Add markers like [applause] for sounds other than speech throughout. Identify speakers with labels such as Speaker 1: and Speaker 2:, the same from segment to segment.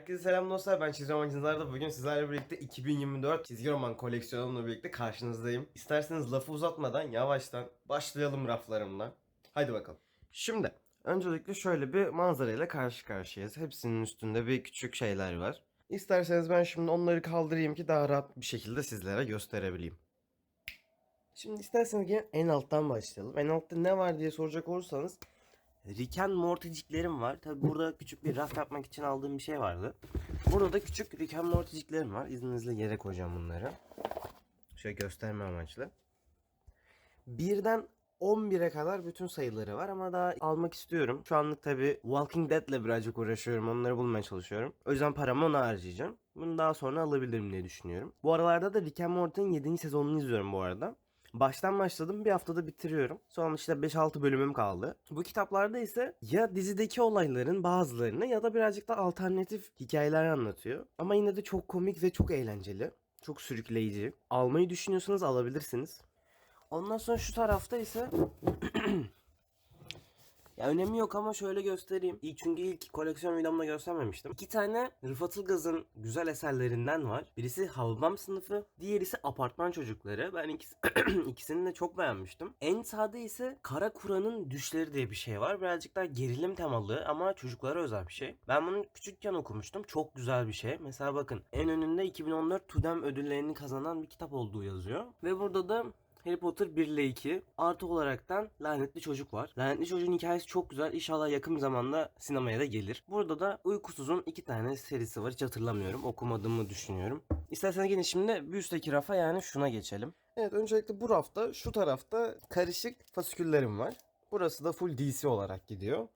Speaker 1: Herkese selam dostlar ben Çizgi Romancılar'da bugün sizlerle birlikte 2024 çizgi roman koleksiyonumla birlikte karşınızdayım. İsterseniz lafı uzatmadan yavaştan başlayalım raflarımla. Haydi bakalım. Şimdi öncelikle şöyle bir manzarayla karşı karşıyayız. Hepsinin üstünde bir küçük şeyler var. İsterseniz ben şimdi onları kaldırayım ki daha rahat bir şekilde sizlere gösterebileyim. Şimdi isterseniz en alttan başlayalım. En altta ne var diye soracak olursanız Rick and Morty'ciklerim var. Tabi burada küçük bir raf yapmak için aldığım bir şey vardı. Burada da küçük Rick and Morty'ciklerim var. İzninizle yere koyacağım bunları. Şöyle gösterme amaçlı. Birden 11'e kadar bütün sayıları var ama daha almak istiyorum. Şu anlık tabi Walking Dead'le birazcık uğraşıyorum. Onları bulmaya çalışıyorum. O yüzden paramı ona harcayacağım. Bunu daha sonra alabilirim diye düşünüyorum. Bu aralarda da Rick and Morty'nin 7. sezonunu izliyorum bu arada. Baştan başladım bir haftada bitiriyorum. Son işte 5-6 bölümüm kaldı. Bu kitaplarda ise ya dizideki olayların bazılarını ya da birazcık da alternatif hikayeler anlatıyor. Ama yine de çok komik ve çok eğlenceli. Çok sürükleyici. Almayı düşünüyorsanız alabilirsiniz. Ondan sonra şu tarafta ise [clears throat] ya önemi yok ama şöyle göstereyim. İlk çünkü ilk koleksiyon videomda göstermemiştim. İki tane Rıfat Ilgaz'ın güzel eserlerinden var. Birisi Havbam sınıfı, diğeri ise Apartman Çocukları. Ben ikisi, [clears throat] ikisini de çok beğenmiştim. En sağda ise Kara Kura'nın Düşleri diye bir şey var. Birazcık daha gerilim temalı ama çocuklara özel bir şey. Ben bunu küçükken okumuştum. Çok güzel bir şey. Mesela bakın en önünde 2014 Tudem ödüllerini kazanan bir kitap olduğu yazıyor. Ve burada da Harry Potter 1 ile 2. Artı olaraktan Lanetli Çocuk var. Lanetli Çocuk'un hikayesi çok güzel. İnşallah yakın zamanda sinemaya da gelir. Burada da Uykusuz'un iki tane serisi var. Hiç hatırlamıyorum. Okumadığımı düşünüyorum. İsterseniz gelin şimdi bir üstteki rafa yani şuna geçelim. Evet öncelikle bu rafta şu tarafta karışık fasiküllerim var. Burası da full DC olarak gidiyor.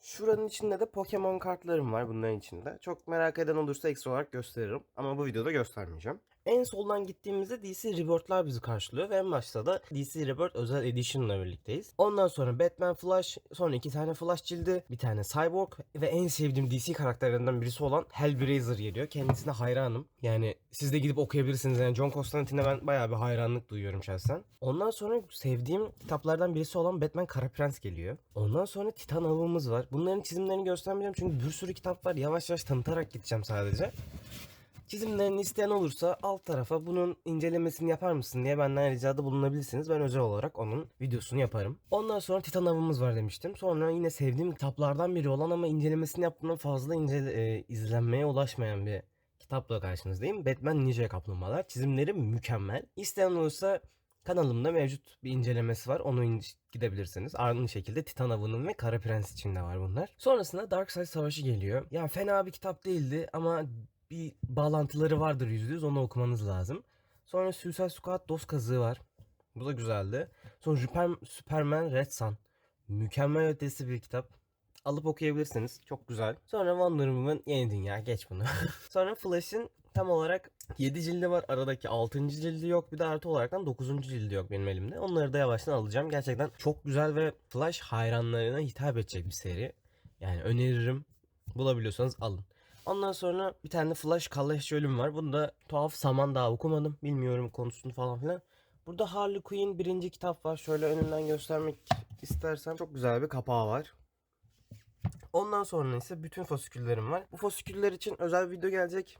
Speaker 1: Şuranın içinde de Pokemon kartlarım var bunların içinde. Çok merak eden olursa ekstra olarak gösteririm. Ama bu videoda göstermeyeceğim. En soldan gittiğimizde DC Rebirth'lar bizi karşılıyor ve en başta da DC Rebirth özel edition'la birlikteyiz. Ondan sonra Batman Flash, sonra iki tane Flash cildi, bir tane Cyborg ve en sevdiğim DC karakterlerinden birisi olan Hellblazer geliyor. Kendisine hayranım. Yani siz de gidip okuyabilirsiniz. Yani John Constantine'e ben bayağı bir hayranlık duyuyorum şahsen. Ondan sonra sevdiğim kitaplardan birisi olan Batman Kara Prens geliyor. Ondan sonra Titan avımız var. Bunların çizimlerini göstermeyeceğim çünkü bir sürü kitap var. Yavaş yavaş tanıtarak gideceğim sadece. Çizimlerini isteyen olursa alt tarafa bunun incelemesini yapar mısın diye benden ricada bulunabilirsiniz. Ben özel olarak onun videosunu yaparım. Ondan sonra Titan avımız var demiştim. Sonra yine sevdiğim kitaplardan biri olan ama incelemesini yaptığımda fazla incele, e, izlenmeye ulaşmayan bir kitapla karşınızdayım. Batman Ninja Kaplumbağalar. Çizimleri mükemmel. İsteyen olursa kanalımda mevcut bir incelemesi var. Onu in- gidebilirsiniz. Aynı şekilde Titan Avı'nın ve Kara Prens için de var bunlar. Sonrasında Darkseid Savaşı geliyor. Ya fena bir kitap değildi ama bir bağlantıları vardır %100 onu okumanız lazım. Sonra Suicide Squad Dost Kazığı var. Bu da güzeldi. Sonra Super, Superman Red Sun. Mükemmel ötesi bir kitap. Alıp okuyabilirsiniz. Çok güzel. Sonra Wonder Woman Yeni Dünya. Geç bunu. [laughs] Sonra Flash'ın tam olarak 7 cildi var. Aradaki 6. cildi yok. Bir de artı olaraktan 9. cildi yok benim elimde. Onları da yavaştan alacağım. Gerçekten çok güzel ve Flash hayranlarına hitap edecek bir seri. Yani öneririm. Bulabiliyorsanız alın. Ondan sonra bir tane Flash Kalleş ölüm var. Bunu da tuhaf saman daha okumadım. Bilmiyorum konusunu falan filan. Burada Harley Quinn birinci kitap var. Şöyle önünden göstermek istersem çok güzel bir kapağı var. Ondan sonra ise bütün fasiküllerim var. Bu fasiküller için özel video gelecek.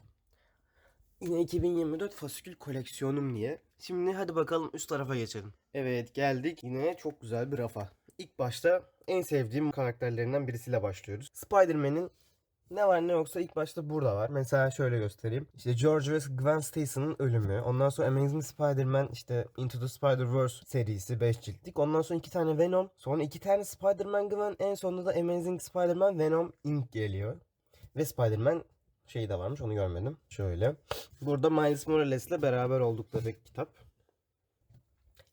Speaker 1: Yine 2024 fasikül koleksiyonum diye. Şimdi hadi bakalım üst tarafa geçelim. Evet geldik yine çok güzel bir rafa. İlk başta en sevdiğim karakterlerinden birisiyle başlıyoruz. Spider-Man'in ne var ne yoksa ilk başta burada var. Mesela şöyle göstereyim. İşte George ve Gwen Stacy'nin ölümü. Ondan sonra Amazing Spider-Man işte Into the Spider-Verse serisi 5 ciltlik. Ondan sonra iki tane Venom. Sonra iki tane Spider-Man Gwen. En sonunda da Amazing Spider-Man Venom Inc. geliyor. Ve Spider-Man şeyi de varmış onu görmedim. Şöyle. Burada Miles Morales'le beraber oldukları kitap.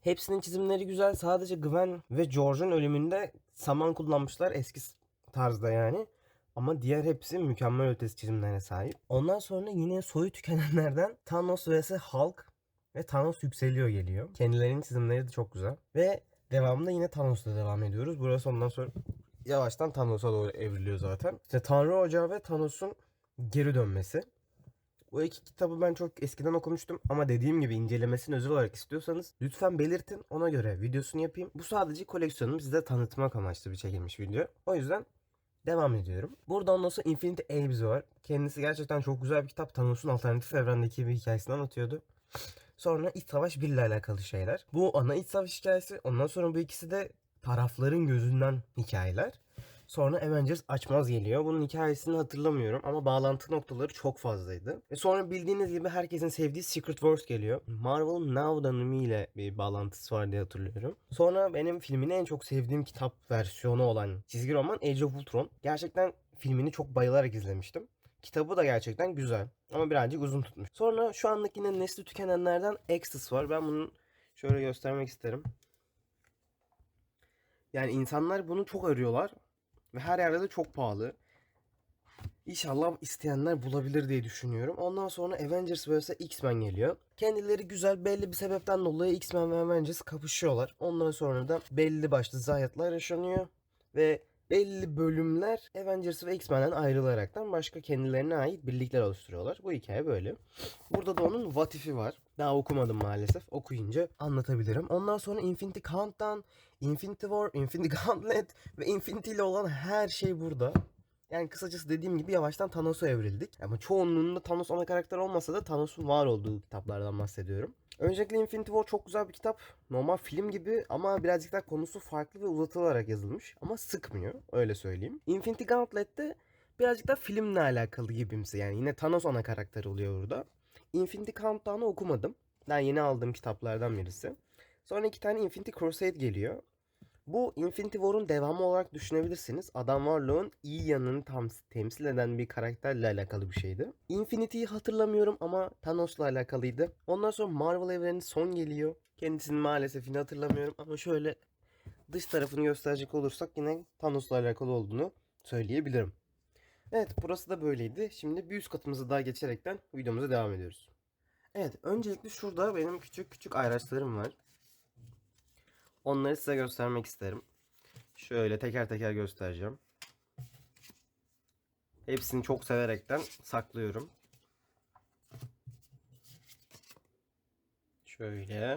Speaker 1: Hepsinin çizimleri güzel. Sadece Gwen ve George'un ölümünde saman kullanmışlar. Eski tarzda yani. Ama diğer hepsi mükemmel ötesi çizimlerine sahip. Ondan sonra yine soyu tükenenlerden [laughs] Thanos vs Hulk ve Thanos yükseliyor geliyor. Kendilerinin çizimleri de çok güzel. Ve devamında yine Thanos'la devam ediyoruz. Burası ondan sonra yavaştan Thanos'a doğru evriliyor zaten. İşte Tanrı Ocağı ve Thanos'un geri dönmesi. Bu iki kitabı ben çok eskiden okumuştum ama dediğim gibi incelemesini özel olarak istiyorsanız lütfen belirtin ona göre videosunu yapayım. Bu sadece koleksiyonumu size tanıtmak amaçlı bir çekilmiş video. O yüzden Devam ediyorum. Burada ondan sonra Infinity Apes var. Kendisi gerçekten çok güzel bir kitap. Thanos'un alternatif evrendeki bir hikayesini anlatıyordu. Sonra İç Savaş 1 ile alakalı şeyler. Bu ana İç Savaş hikayesi. Ondan sonra bu ikisi de tarafların gözünden hikayeler. Sonra Avengers açmaz geliyor. Bunun hikayesini hatırlamıyorum ama bağlantı noktaları çok fazlaydı. Ve sonra bildiğiniz gibi herkesin sevdiği Secret Wars geliyor. Marvel'ın Now ile bir bağlantısı var diye hatırlıyorum. Sonra benim filmini en çok sevdiğim kitap versiyonu olan çizgi roman Age of Ultron. Gerçekten filmini çok bayılarak izlemiştim. Kitabı da gerçekten güzel ama birazcık uzun tutmuş. Sonra şu anlık yine nesli tükenenlerden Exodus var. Ben bunu şöyle göstermek isterim. Yani insanlar bunu çok arıyorlar ve her yerde de çok pahalı. İnşallah isteyenler bulabilir diye düşünüyorum. Ondan sonra Avengers vs X-Men geliyor. Kendileri güzel belli bir sebepten dolayı X-Men ve Avengers kapışıyorlar. Ondan sonra da belli başlı zayiatlar yaşanıyor. Ve belli bölümler Avengers ve X-Men'den ayrılaraktan başka kendilerine ait birlikler oluşturuyorlar. Bu hikaye böyle. Burada da onun What If'i var. Daha okumadım maalesef. Okuyunca anlatabilirim. Ondan sonra Infinity Countdown, Infinity War, Infinity Gauntlet ve Infinity ile olan her şey burada. Yani kısacası dediğim gibi yavaştan Thanos'a evrildik. Ama çoğunluğunda Thanos ana karakter olmasa da Thanos'un var olduğu kitaplardan bahsediyorum. Öncelikle Infinity War çok güzel bir kitap. Normal film gibi ama birazcık daha konusu farklı ve uzatılarak yazılmış. Ama sıkmıyor öyle söyleyeyim. Infinity Gauntlet'te birazcık da filmle alakalı gibimsi. Yani yine Thanos ana karakter oluyor burada. Infinity Countdown'u okumadım. Ben yeni aldığım kitaplardan birisi. Sonra iki tane Infinity Crusade geliyor. Bu Infinity War'un devamı olarak düşünebilirsiniz. Adam Warlock'un iyi yanını tam temsil eden bir karakterle alakalı bir şeydi. Infinity'yi hatırlamıyorum ama Thanos'la alakalıydı. Ondan sonra Marvel evreni son geliyor. Kendisini maalesef hatırlamıyorum ama şöyle dış tarafını gösterecek olursak yine Thanos'la alakalı olduğunu söyleyebilirim. Evet burası da böyleydi. Şimdi bir üst katımızı daha geçerekten videomuza devam ediyoruz. Evet öncelikle şurada benim küçük küçük ayraçlarım var. Onları size göstermek isterim. Şöyle teker teker göstereceğim. Hepsini çok severekten saklıyorum. Şöyle.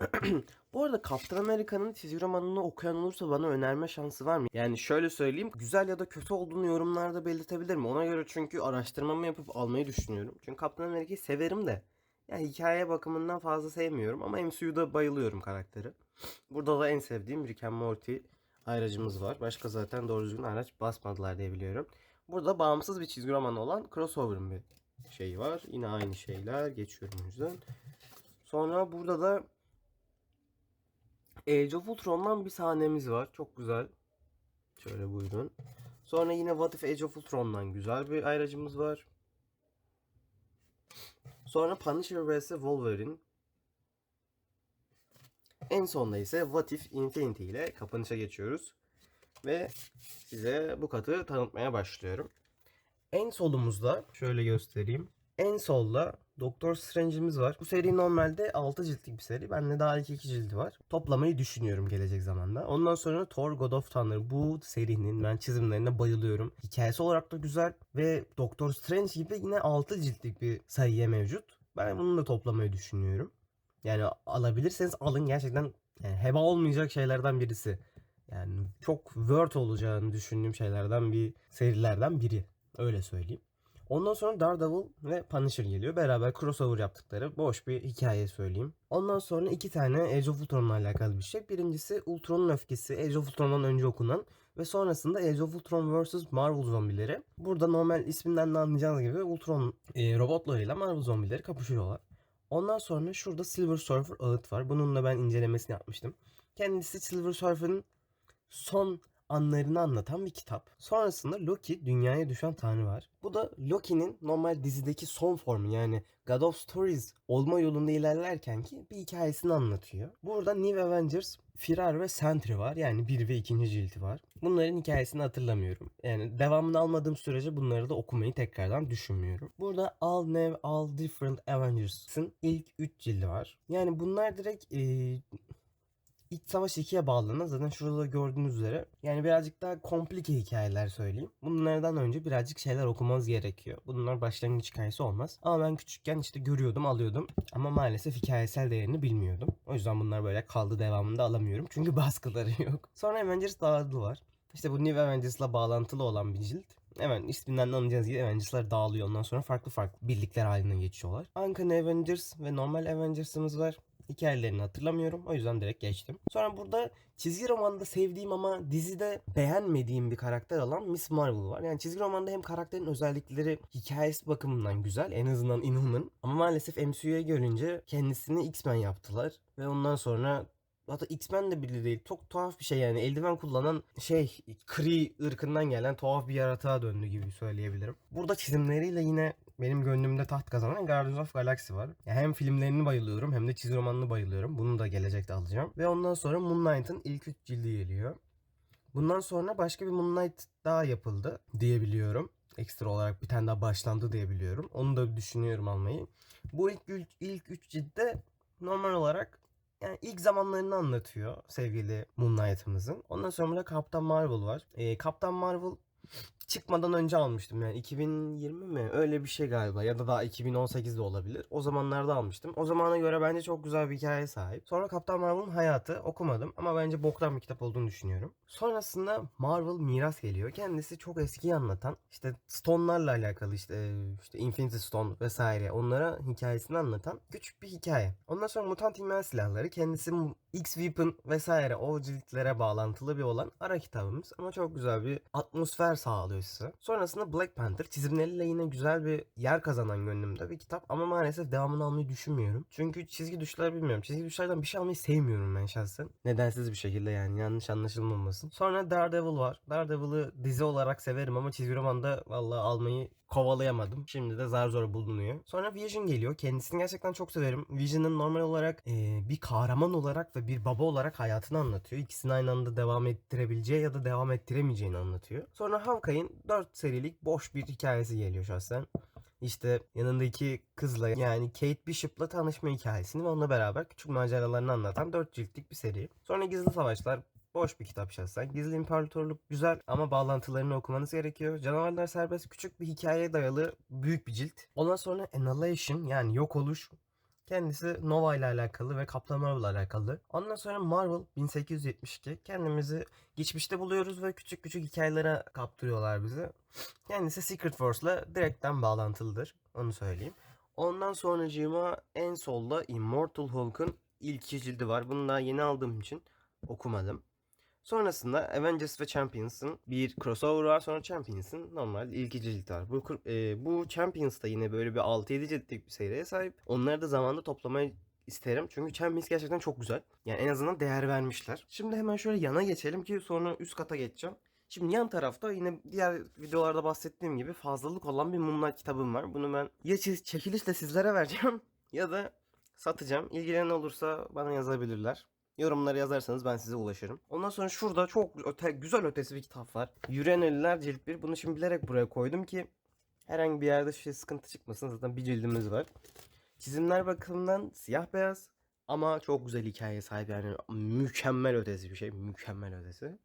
Speaker 1: [clears throat] Bu arada Kaptan Amerika'nın çizgi romanını okuyan olursa bana önerme şansı var mı? Yani şöyle söyleyeyim. Güzel ya da kötü olduğunu yorumlarda belirtebilirim. Ona göre çünkü araştırmamı yapıp almayı düşünüyorum. Çünkü Kaptan Amerika'yı severim de. Yani hikaye bakımından fazla sevmiyorum ama MCU'da bayılıyorum karakteri. Burada da en sevdiğim Rick and Morty ayracımız var. Başka zaten doğru düzgün araç basmadılar diye biliyorum. Burada bağımsız bir çizgi roman olan Crossover'ın bir şeyi var. Yine aynı şeyler. Geçiyorum o yüzden. Sonra burada da Age of Ultron'dan bir sahnemiz var. Çok güzel. Şöyle buyurun. Sonra yine What If Age of Ultron'dan güzel bir ayracımız var. Sonra Punisher vs Wolverine. En sonda ise What If Infinity ile kapanışa geçiyoruz. Ve size bu katı tanıtmaya başlıyorum. En solumuzda şöyle göstereyim. En solda Doktor Strange'imiz var. Bu seri normalde 6 ciltlik bir seri. Bende daha ilk 2 cildi var. Toplamayı düşünüyorum gelecek zamanda. Ondan sonra Thor God of Thunder. Bu serinin ben çizimlerine bayılıyorum. Hikayesi olarak da güzel ve Doktor Strange gibi yine 6 ciltlik bir sayıya mevcut. Ben bunu da toplamayı düşünüyorum. Yani alabilirseniz alın gerçekten yani heba olmayacak şeylerden birisi. Yani çok word olacağını düşündüğüm şeylerden bir serilerden biri. Öyle söyleyeyim. Ondan sonra Daredevil ve Punisher geliyor. Beraber crossover yaptıkları boş bir hikaye söyleyeyim. Ondan sonra iki tane Age of Ultron'la alakalı bir şey. Birincisi Ultron'un öfkesi. Age of Ultron'dan önce okunan. Ve sonrasında Age of Ultron vs. Marvel zombileri. Burada normal isminden de anlayacağınız gibi Ultron e, robotlarıyla Marvel zombileri kapışıyorlar. Ondan sonra şurada Silver Surfer ağıt var. Bunun da ben incelemesini yapmıştım. Kendisi Silver Surfer'ın son anlarını anlatan bir kitap. Sonrasında Loki dünyaya düşen tanrı var. Bu da Loki'nin normal dizideki son formu yani God of Stories olma yolunda ilerlerken ki bir hikayesini anlatıyor. Burada New Avengers, Firar ve Sentry var. Yani 1 ve 2. cildi var. Bunların hikayesini hatırlamıyorum. Yani devamını almadığım sürece bunları da okumayı tekrardan düşünmüyorum. Burada All New All Different Avengers'ın ilk 3 cildi var. Yani bunlar direkt ee, İç Savaş 2'ye bağlanan zaten şurada gördüğünüz üzere. Yani birazcık daha komplike hikayeler söyleyeyim. Bunlardan önce birazcık şeyler okumanız gerekiyor. Bunlar başlangıç hikayesi olmaz. Ama ben küçükken işte görüyordum alıyordum. Ama maalesef hikayesel değerini bilmiyordum. O yüzden bunlar böyle kaldı devamında alamıyorum. Çünkü [laughs] baskıları yok. Sonra Avengers Dağılı var. İşte bu New Avengers'la bağlantılı olan bir cilt. Hemen isminden de anlayacağınız gibi Avengers'lar dağılıyor. Ondan sonra farklı farklı birlikler haline geçiyorlar. Uncanny Avengers ve normal Avengers'ımız var. Hikayelerini hatırlamıyorum. O yüzden direkt geçtim. Sonra burada çizgi romanda sevdiğim ama dizide beğenmediğim bir karakter olan Miss Marvel var. Yani çizgi romanda hem karakterin özellikleri hikayesi bakımından güzel. En azından Inhuman. Ama maalesef MCU'ya görünce kendisini X-Men yaptılar. Ve ondan sonra Hatta X-Men de bile değil. Çok tuhaf bir şey yani. Eldiven kullanan şey Kree ırkından gelen tuhaf bir yaratığa döndü gibi söyleyebilirim. Burada çizimleriyle yine benim gönlümde taht kazanan Guardians of Galaxy var. Yani hem filmlerini bayılıyorum hem de çizgi romanını bayılıyorum. Bunu da gelecekte alacağım. Ve ondan sonra Moon Knight'ın ilk üç cildi geliyor. Bundan sonra başka bir Moon Knight daha yapıldı diyebiliyorum. Ekstra olarak bir tane daha başlandı diyebiliyorum. Onu da düşünüyorum almayı. Bu ilk, ilk üç ciltte normal olarak yani ilk zamanlarını anlatıyor sevgili Moon Knight'ımızın. Ondan sonra da Kaptan Marvel var. Ee, Kaptan Marvel çıkmadan önce almıştım yani 2020 mi öyle bir şey galiba ya da daha 2018'de olabilir. O zamanlarda almıştım. O zamana göre bence çok güzel bir hikaye sahip. Sonra Kaptan Marvel'ın hayatı okumadım ama bence boktan bir kitap olduğunu düşünüyorum. Sonrasında Marvel Miras geliyor. Kendisi çok eskiyi anlatan işte Stone'larla alakalı işte işte Infinity Stone vesaire onlara hikayesini anlatan küçük bir hikaye. Ondan sonra Mutant İlmiha Silahları kendisi X-Weapon vesaire o ciltlere bağlantılı bir olan ara kitabımız ama çok güzel bir atmosfer sağlıyor size. Sonrasında Black Panther çizimleriyle yine güzel bir yer kazanan gönlümde bir kitap ama maalesef devamını almayı düşünmüyorum. Çünkü çizgi düşler bilmiyorum. Çizgi düşlerden bir şey almayı sevmiyorum ben şahsen. Nedensiz bir şekilde yani yanlış anlaşılmamasın. Sonra Daredevil var. Daredevil'ı dizi olarak severim ama çizgi romanda vallahi almayı kovalayamadım. Şimdi de zar zor bulunuyor. Sonra Vision geliyor. Kendisini gerçekten çok severim. Vision'ın normal olarak e, bir kahraman olarak ve bir baba olarak hayatını anlatıyor. İkisini aynı anda devam ettirebileceği ya da devam ettiremeyeceğini anlatıyor. Sonra Hawkeye'in 4 serilik boş bir hikayesi geliyor şahsen. İşte yanındaki kızla yani Kate Bishop'la tanışma hikayesini ve onunla beraber küçük maceralarını anlatan 4 ciltlik bir seri. Sonra Gizli Savaşlar Boş bir kitap şahsen. Gizli İmparatorluk güzel ama bağlantılarını okumanız gerekiyor. Canavarlar Serbest küçük bir hikayeye dayalı büyük bir cilt. Ondan sonra Annihilation yani yok oluş Kendisi Nova ile alakalı ve Kaptan Marvel ile alakalı. Ondan sonra Marvel 1872. Kendimizi geçmişte buluyoruz ve küçük küçük hikayelere kaptırıyorlar bizi. Kendisi Secret Force'la direkten bağlantılıdır. Onu söyleyeyim. Ondan sonracığıma en solda Immortal Hulk'un ilk cildi var. Bunu da yeni aldığım için okumadım. Sonrasında Avengers ve Champions'ın bir crossover var. Sonra Champions'ın normal ilk cilt var. Bu, e, bu Champions da yine böyle bir 6-7 ciltlik bir seriye sahip. Onları da zamanda toplamayı isterim. Çünkü Champions gerçekten çok güzel. Yani en azından değer vermişler. Şimdi hemen şöyle yana geçelim ki sonra üst kata geçeceğim. Şimdi yan tarafta yine diğer videolarda bahsettiğim gibi fazlalık olan bir Moonlight kitabım var. Bunu ben ya çekilişle sizlere vereceğim [laughs] ya da satacağım. İlgilenen olursa bana yazabilirler. Yorumları yazarsanız ben size ulaşırım. Ondan sonra şurada çok öte, güzel ötesi bir kitap var. Yüreğin Ölüler cilt 1. Bunu şimdi bilerek buraya koydum ki herhangi bir yerde şey sıkıntı çıkmasın. Zaten bir cildimiz var. Çizimler bakımından siyah beyaz ama çok güzel hikaye sahip yani mükemmel ötesi bir şey. Mükemmel ötesi.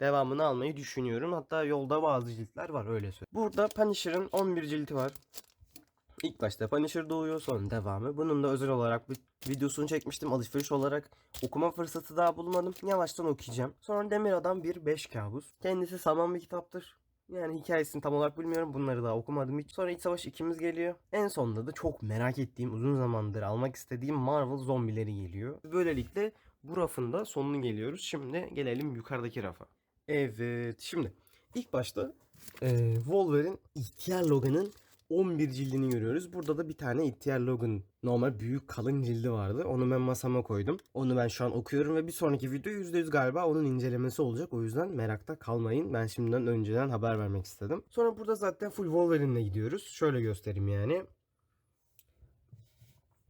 Speaker 1: Devamını almayı düşünüyorum. Hatta yolda bazı ciltler var öyle söyleyeyim. Burada Punisher'ın 11 cilti var. İlk başta Punisher doğuyor sonra devamı. Bunun da özel olarak bir videosunu çekmiştim. Alışveriş olarak okuma fırsatı daha bulmadım. Yavaştan okuyacağım. Sonra Demir Adam 1 5 kabus. Kendisi saman bir kitaptır. Yani hikayesini tam olarak bilmiyorum. Bunları daha okumadım hiç. Sonra İç Savaş 2'miz geliyor. En sonunda da çok merak ettiğim, uzun zamandır almak istediğim Marvel zombileri geliyor. Böylelikle bu rafın da sonunu geliyoruz. Şimdi gelelim yukarıdaki rafa. Evet şimdi ilk başta e, Wolverine ihtiyar Logan'ın 11 cildini görüyoruz. Burada da bir tane ihtiyar Logan normal büyük kalın cildi vardı. Onu ben masama koydum. Onu ben şu an okuyorum ve bir sonraki video %100 galiba onun incelemesi olacak. O yüzden merakta kalmayın. Ben şimdiden önceden haber vermek istedim. Sonra burada zaten full Wolverine'le gidiyoruz. Şöyle göstereyim yani.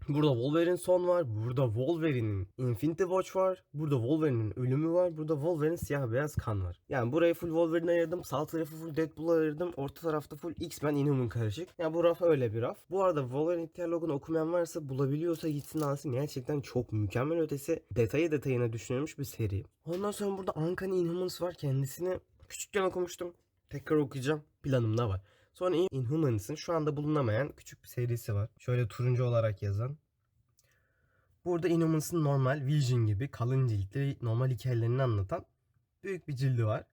Speaker 1: Burada Wolverine son var. Burada Wolverine'in Infinity Watch var. Burada Wolverine'in ölümü var. Burada Wolverine'in siyah beyaz kan var. Yani burayı full Wolverine ayırdım. Sağ tarafı full Deadpool ayırdım. Orta tarafta full X-Men Inhuman karışık. Yani bu raf öyle bir raf. Bu arada Wolverine ihtiyar Logan'ı okumayan varsa bulabiliyorsa gitsin alsın. Gerçekten çok mükemmel ötesi. Detayı detayına düşünülmüş bir seri. Ondan sonra burada Uncanny Inhumans var. Kendisini küçükken okumuştum. Tekrar okuyacağım. Planımda var. Sonra Inhumans'ın şu anda bulunamayan küçük bir serisi var. Şöyle turuncu olarak yazan. Burada Inhumans'ın normal Vision gibi kalın ciltli normal hikayelerini anlatan büyük bir cildi var.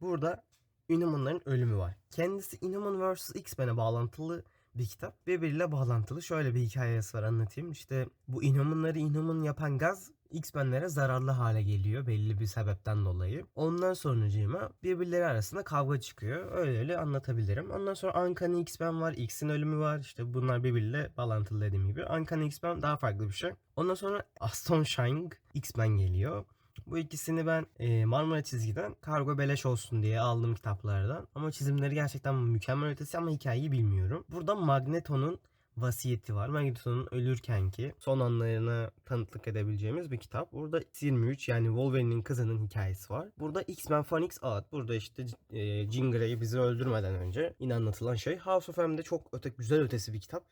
Speaker 1: Burada Inhuman'ların ölümü var. Kendisi Inhuman vs. X-Men'e bağlantılı bir kitap. Birbiriyle bağlantılı. Şöyle bir hikayesi var anlatayım. İşte bu Inhuman'ları Inhuman yapan gaz X-Men'lere zararlı hale geliyor belli bir sebepten dolayı. Ondan sonucuma birbirleri arasında kavga çıkıyor. Öyle öyle anlatabilirim. Ondan sonra Uncanny X-Men var. X'in ölümü var. İşte bunlar birbiriyle bağlantılı dediğim gibi. Uncanny X-Men daha farklı bir şey. Ondan sonra Astonishing X-Men geliyor. Bu ikisini ben e, Marmara çizgiden kargo beleş olsun diye aldım kitaplardan. Ama çizimleri gerçekten mükemmel ötesi ama hikayeyi bilmiyorum. Burada Magneto'nun vasiyeti var. Magneto'nun ölürkenki son anlarına tanıklık edebileceğimiz bir kitap. Burada 23 yani Wolverine'in kızının hikayesi var. Burada X-Men Phoenix Out. Burada işte e, Jean Grey bizi öldürmeden önce yine anlatılan şey. House of M'de çok öte, güzel ötesi bir kitap.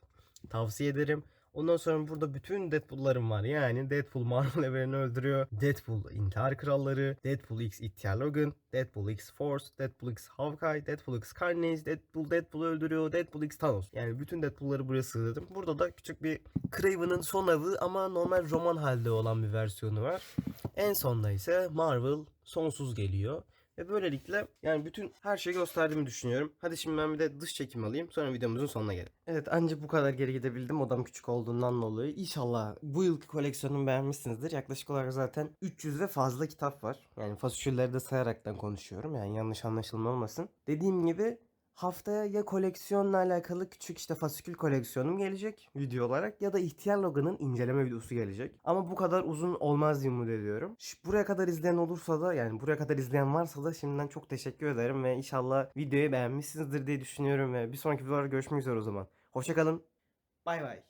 Speaker 1: Tavsiye ederim. Ondan sonra burada bütün Deadpool'larım var. Yani Deadpool Marvel [laughs] evrenini öldürüyor. Deadpool intihar kralları. Deadpool X ihtiyar Logan. Deadpool X Force. Deadpool X Hawkeye. Deadpool X Carnage. Deadpool Deadpool'u öldürüyor. Deadpool X Thanos. Yani bütün Deadpool'ları buraya sığdırdım. Burada da küçük bir Craven'ın son avı ama normal roman halde olan bir versiyonu var. En sonda ise Marvel sonsuz geliyor. Ve böylelikle yani bütün her şeyi gösterdiğimi düşünüyorum. Hadi şimdi ben bir de dış çekim alayım. Sonra videomuzun sonuna gelelim. Evet ancak bu kadar geri gidebildim. Odam küçük olduğundan dolayı. İnşallah bu yılki koleksiyonumu beğenmişsinizdir. Yaklaşık olarak zaten 300 ve fazla kitap var. Yani fasulyeleri de sayaraktan konuşuyorum. Yani yanlış anlaşılma olmasın. Dediğim gibi Haftaya ya koleksiyonla alakalı küçük işte fasikül koleksiyonum gelecek video olarak ya da ihtiyar Logan'ın inceleme videosu gelecek. Ama bu kadar uzun olmaz diye umut ediyorum. Ş- Buraya kadar izleyen olursa da yani buraya kadar izleyen varsa da şimdiden çok teşekkür ederim ve inşallah videoyu beğenmişsinizdir diye düşünüyorum ve bir sonraki videolarda görüşmek üzere o zaman. Hoşçakalın. Bay bay.